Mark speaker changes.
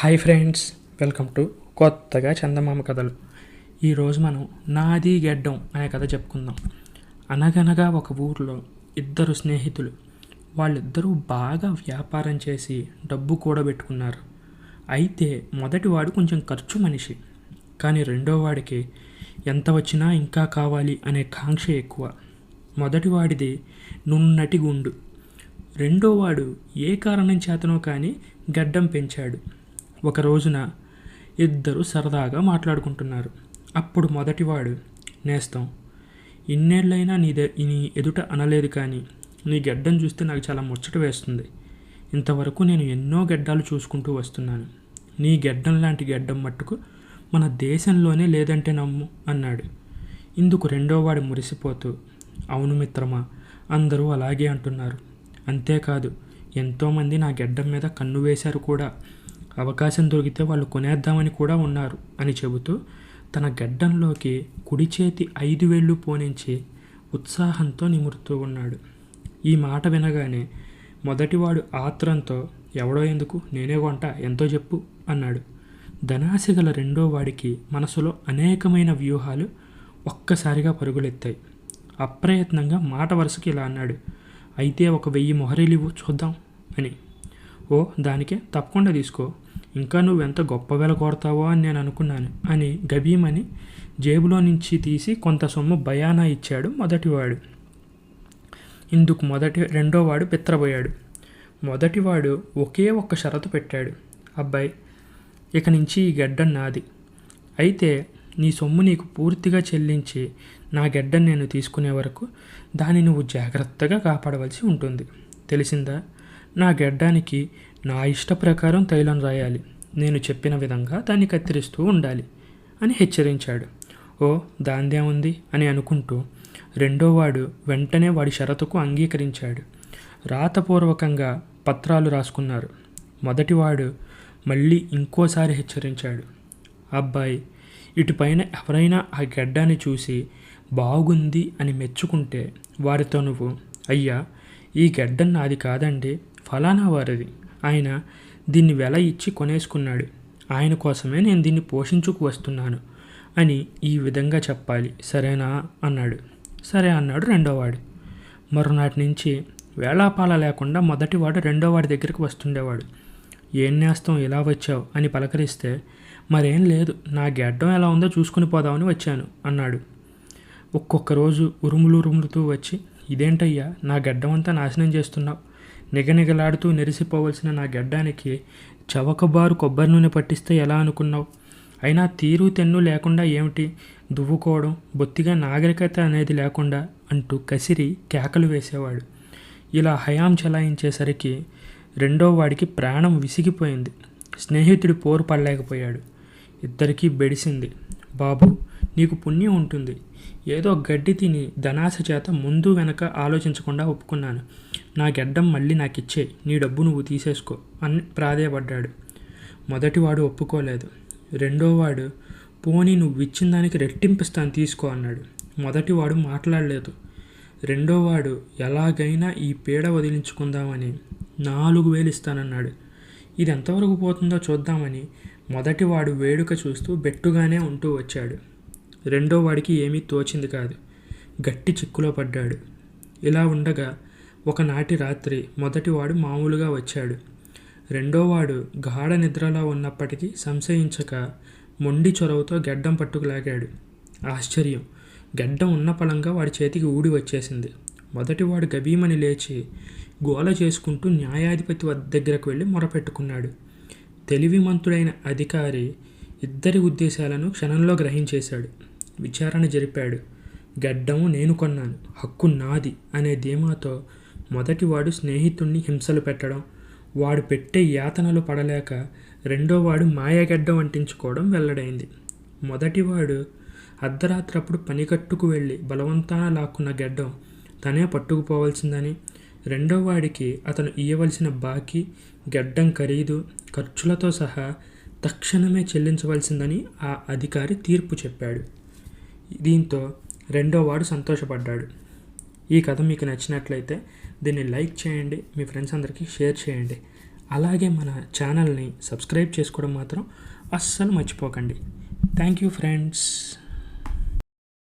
Speaker 1: Hi friends welcome to కొత్తగా చందమామ కథలు. ఈరోజు మనం నాది గెడ్డం అనే కథ చెప్పుకుందాం. అనగనగా ఒక ఊర్లో ఇద్దరు స్నేహితులు వాళ్ళిద్దరూ బాగా వ్యాపారం చేసి డబ్బు కూడబెట్టుకున్నారు. అయితే మొదటివాడు కొంచెం ఖర్చు మనిషి కానీ రెండో వాడికి ఎంత వచ్చినా ఇంకా కావాలి అనే కాంక్ష ఎక్కువ. మొదటివాడిది నున్నటి గుండు. రెండోవాడు ఏ కారణం చేతనో కానీ గడ్డం పెంచాడు. ఒక రోజున ఇద్దరు సరదాగా మాట్లాడుకుంటున్నారు. అప్పుడు మొదటివాడు నేస్తం ఇన్నేళ్ళైనా నీ ద నీ ఎదుట అనలేదు కానీ నీ గడ్డం చూస్తే నాకు చాలా ముచ్చట వేస్తుంది. ఇంతవరకు నేను ఎన్నో గడ్డాలు చూసుకుంటూ వస్తున్నాను. నీ గడ్డం లాంటి గడ్డం మట్టుకు మన దేశంలోనే లేదంటే నమ్ము అన్నాడు. ఇందుకు రెండోవాడు మురిసిపోతూ అవును మిత్రమా అందరూ అలాగే అంటున్నారు. అంతేకాదు ఎంతోమంది నా గెడ్డం మీద కన్ను వేశారు కూడా. అవకాశం దొరికితే వాళ్ళు కొనేద్దామని కూడా ఉన్నారు అని చెబుతూ తన గడ్డంలోకి కుడి చేతి ఐదు వేళ్ళు పోనించి ఉత్సాహంతో నిమురుతూ ఉన్నాడు. ఈ మాట వినగానే మొదటివాడు ఆత్రంతో ఎవడో ఎందుకు? నేనే కొంట ఎంతో చెప్పు అన్నాడు. ధనాశ గల రెండో వాడికి మనసులో అనేకమైన వ్యూహాలు ఒక్కసారిగా పరుగులెత్తాయి. అప్రయత్నంగా మాట వరుసకి ఇలా అన్నాడు అయితే ఒక వెయ్యి మొహరీలివ్వు చూద్దాం అని. ఓ దానికే తప్పకుండా తీసుకో ఇంకా నువ్వు ఎంత గొప్ప వెల కోరతావో అని నేను అనుకున్నాను. అని గభీమని జేబులో నుంచి తీసి కొంత సొమ్ము భయానా ఇచ్చాడు మొదటివాడు. ఇందుకు మొదటి రెండోవాడు పిత్రబోయాడు మొదటివాడు ఒకే ఒక్క షరతు పెట్టాడు. అబ్బాయి ఇక నుంచి ఈ గడ్డం నాది. అయితే నీ సొమ్ము నీకు పూర్తిగా చెల్లించి నా గడ్డం నేను తీసుకునే వరకు దాన్ని నువ్వు జాగ్రత్తగా కాపాడవలసి ఉంటుంది. తెలిసిందా? నా గడ్డానికి నా ఇష్ట ప్రకారం తైలం రాయాలి. నేను చెప్పిన విధంగా దాన్ని కత్తిరిస్తూ ఉండాలి అని హెచ్చరించాడు. ఓ దాందేముంది? అని అనుకుంటూ రెండోవాడు వెంటనే వాడి షరతుకు అంగీకరించాడు. రాతపూర్వకంగా పత్రాలు రాసుకున్నారు. మొదటివాడు మళ్ళీ ఇంకోసారి హెచ్చరించాడు. అబ్బాయి ఇటుపైన ఎవరైనా ఆ గడ్డాన్ని చూసి బాగుంది అని మెచ్చుకుంటే వారితో నువ్వు అయ్యా ఈ గడ్డం నాది కాదండి ఫలానా వారిది. ఆయన దీన్ని వెల ఇచ్చి కొనేసుకున్నాడు. ఆయన కోసమే నేను దీన్ని పోషించుకు వస్తున్నాను అని ఈ విధంగా చెప్పాలి. సరేనా? అన్నాడు. సరే అన్నాడు రెండోవాడు. మరునాటి నుంచి వేళాపాల లేకుండా మొదటివాడు రెండోవాడి దగ్గరికి వస్తుండేవాడు. ఏం నేస్తం ఇలా వచ్చావు? అని పలకరిస్తే మరేం లేదు నా గెడ్డం ఎలా ఉందో చూసుకుని పోదామని వచ్చాను అన్నాడు. ఒక్కొక్క రోజు ఉరుములు ఉరుములుతూ వచ్చి ఇదేంటయ్యా నా గడ్డం అంతా నాశనం చేస్తున్నావు? నిగనిగలాడుతూ నెరిసిపోవలసిన నా గడ్డానికి చవకబారు కొబ్బరి నూనె పట్టిస్తే ఎలా అనుకున్నావు? అయినా తీరు తెన్ను లేకుండా ఏమిటి? దువ్వుకోవడం బొత్తిగా నాగరికత అనేది లేకుండా అంటూ కసిరి కేకలు వేసేవాడు. ఇలా హయాం చలాయించేసరికి రెండో వాడికి ప్రాణం విసిగిపోయింది. స్నేహితుడి పోరు పడలేకపోయాడు. ఇద్దరికీ బెడిసింది. బాబు నీకు పుణ్యం ఉంటుంది. ఏదో గడ్డి తిని ధనాశ చేత ముందు వెనక ఆలోచించకుండా ఒప్పుకున్నాను. నా గెడ్డం మళ్ళీ నాకు ఇచ్చే నీ డబ్బు నువ్వు తీసేసుకో అని ప్రాధేయపడ్డాడు. మొదటివాడు ఒప్పుకోలేదు. రెండోవాడు పోనీ నువ్వు ఇచ్చిన దానికి రెట్టింపిస్తాను తీసుకో అన్నాడు. మొదటివాడు మాట్లాడలేదు. రెండోవాడు ఎలాగైనా ఈ పీడ వదిలించుకుందామని నాలుగు వేలు ఇస్తానన్నాడు. ఇది ఎంతవరకు పోతుందో చూద్దామని మొదటివాడు వేడుక చూస్తూ బెట్టుగానే ఉంటూ వచ్చాడు. రెండో వాడికి ఏమీ తోచింది కాదు. గట్టి చిక్కులో పడ్డాడు. ఇలా ఉండగా ఒకనాటి రాత్రి మొదటివాడు మామూలుగా వచ్చాడు. రెండోవాడు గాఢ నిద్రలో ఉన్నప్పటికీ సంశయించక మొండి చొరవతో గడ్డం పట్టుకులాగాడు ఆశ్చర్యం! గడ్డం ఉన్న పలంగా వాడి చేతికి ఊడి వచ్చేసింది. మొదటివాడు గభీమని లేచి గోల చేసుకుంటూ న్యాయాధిపతి వద్ద దగ్గరకు వెళ్ళి మొరపెట్టుకున్నాడు. తెలివిమంతుడైన అధికారి ఇద్దరి ఉద్దేశాలను క్షణంలో గ్రహించేశాడు. విచారణ జరిపాడు. గడ్డము నేను కొన్నాను హక్కు నాది అనే ధీమాతో మొదటివాడు స్నేహితుణ్ణి హింసలు పెట్టడం వాడు పెట్టే యాతనలు పడలేక రెండోవాడు మాయగడ్డం అంటించుకోవడం వెల్లడైంది. మొదటివాడు అర్ధరాత్రప్పుడు పనికట్టుకు వెళ్ళి బలవంతాన లాక్కున్న గడ్డం తనే పట్టుకుపోవలసిందని రెండోవాడికి అతను ఇయ్యవలసిన బాకీ గడ్డం ఖరీదు ఖర్చులతో సహా తక్షణమే చెల్లించవలసిందని ఆ అధికారి తీర్పు చెప్పాడు. దీంతో రెండో వాడు సంతోషపడ్డాడు. ఈ కథ మీకు నచ్చినట్లయితే దీన్ని లైక్ చేయండి మీ ఫ్రెండ్స్ అందరికీ షేర్ చేయండి. అలాగే మన ఛానల్ని సబ్స్క్రైబ్ చేసుకోవడం మాత్రం అస్సలు మర్చిపోకండి. Thank you friends.